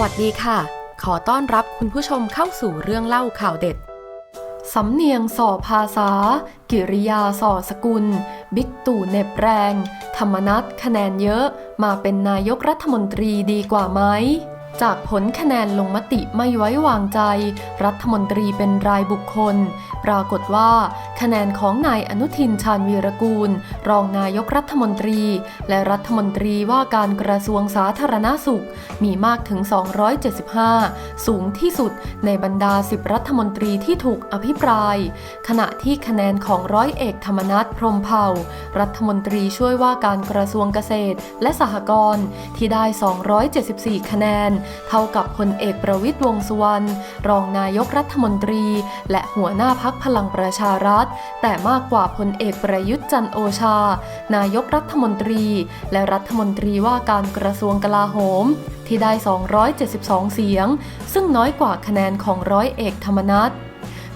วัสดีค่ะ ขอต้อนรับคุณผู้ชมเข้าสู่เรื่องเล่าข่าวเด็ด สำเนียงส่อภาษา กิริยาส่อสกุล บิ๊กตู่เน็บแรง ธรรมนัตคะแนนเยอะ มาเป็นนายกรัฐมนตรีดีกว่าไหม จากผลคะแนนลงมติไม่ไว้วางใจ รัฐมนตรีเป็นรายบุคคล ปรากฏว่า คะแนนของนายอนุทินชาญวีรกูล รองนายกรัฐมนตรี และรัฐมนตรีว่าการกระทรวงสาธารณาสุข มีมากถึง 275 สูงที่สุดในบรรดา 10 รัฐมนตรีที่ถูกอภิปราย ขณะที่คะแนนของร้อยเอกธรรมนัฐพรมเผ่า รัฐมนตรีช่วยว่าการกระทรวงเกษตรและสหกรณ์ที่ได้ 274 คะแนนเท่ากับพลเอกประวิตยวงสุวรรณรองนายกรัฐมนตรี และหัวหน้าพักพลังประชารัฐ แต่มากกว่าพลเอกประยุทธ์จันโอชา นายกรัฐมนตรี และรัฐมนตรีว่าการกระทรวงกลาโหมที่ได้ 272 เสียง ซึ่งน้อยกว่าคะแนนของร้อยเอกธรรมนัฐ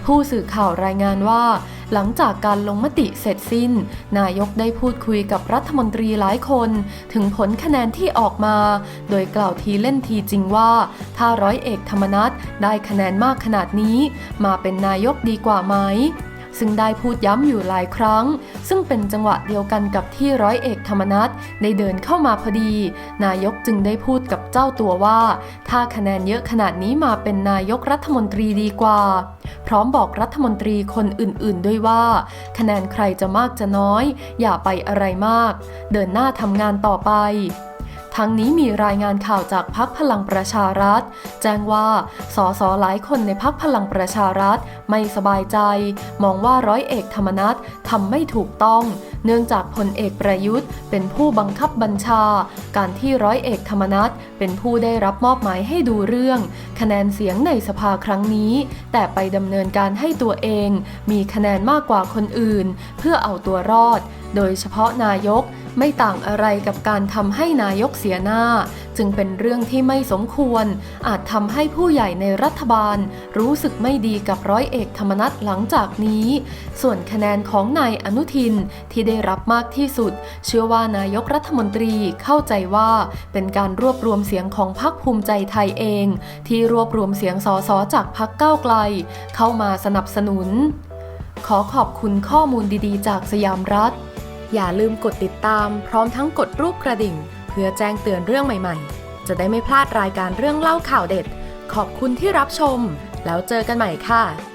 ผู้สื่อข่าวรายงานว่า หลังจากการลงมติเสร็จสิ้น นายกได้พูดคุยกับรัฐมนตรีหลายคน ถึงผลคะแนนที่ออกมา โดยกล่าวทีเล่นทีจริงว่า ถ้าร้อยเอกธรรมนัฐได้คะแนนมากขนาดนี้ มาเป็นนายกดีกว่าไหมซึ่งได้พูดย้ำอยู่หลายครั้ง ซึ่งเป็นจังหวะเดียวกันกับที่ร้อยเอกธรรมนัฐได้เดินเข้ามาพอดี นายกจึงได้พูดกับเจ้าตัวว่า ถ้าคะแนนเยอะขนาดนี้มาเป็นนายกรัฐมนตรีดีกว่า พร้อมบอกรัฐมนตรีคนอื่นๆ ด้วยว่า คะแนนใครจะมากจะน้อย อย่าไปอะไรมาก เดินหน้าทำงานต่อไป ทั้งนี้มีรายงานข่าวจากพักพลังประชารัฐ แจ้งว่าสสหลายคนในพักพลังประชารัฐไม่สบายใจ มองว่าร้อยเอกธรรมนัฐทำไม่ถูกต้อง เนื่องจากพลเอกประยุทธ์ เป็นผู้บังคับบัญชา การที่ร้อยเอกธรรมนัฐเป็นผู้ได้รับมอบหมายให้ดูเรื่อง คะแนนเสียงในสภาครั้งนี้ แต่ไปดำเนินการให้ตัวเอง มีคะแนนมากกว่าคนอื่น เพื่อเอาตัวรอด โดยเฉพาะนายกไม่ต่างอะไรกับการทำให้นายกเสียหน้า จึงเป็นเรื่องที่ไม่สมควร อาจทำให้ผู้ใหญ่ในรัฐบาล รู้สึกไม่ดีกับร้อยเอกธรรมนัฐหลังจากนี้ ส่วนคะแนนของนายอนุทินที่ได้รับมากที่สุด เชื่อว่านายกรัฐมนตรีเข้าใจว่าเป็นการรวบรวมเสียงของพรรคภูมิใจไทยเอง ที่รวบรวมเสียงสสจากพรรคก้าวไกล เข้ามาสนับสนุน ขอขอบคุณข้อมูลดีๆ จากสยามรัฐ อย่าลืมกดติดตาม พร้อมทั้งกดรูปกระดิ่ง เพื่อแจ้งเตือนเรื่องใหม่ๆ จะได้ไม่พลาดรายการเรื่องเล่าข่าวเด็ด ขอบคุณที่รับชม แล้วเจอกันใหม่ค่ะ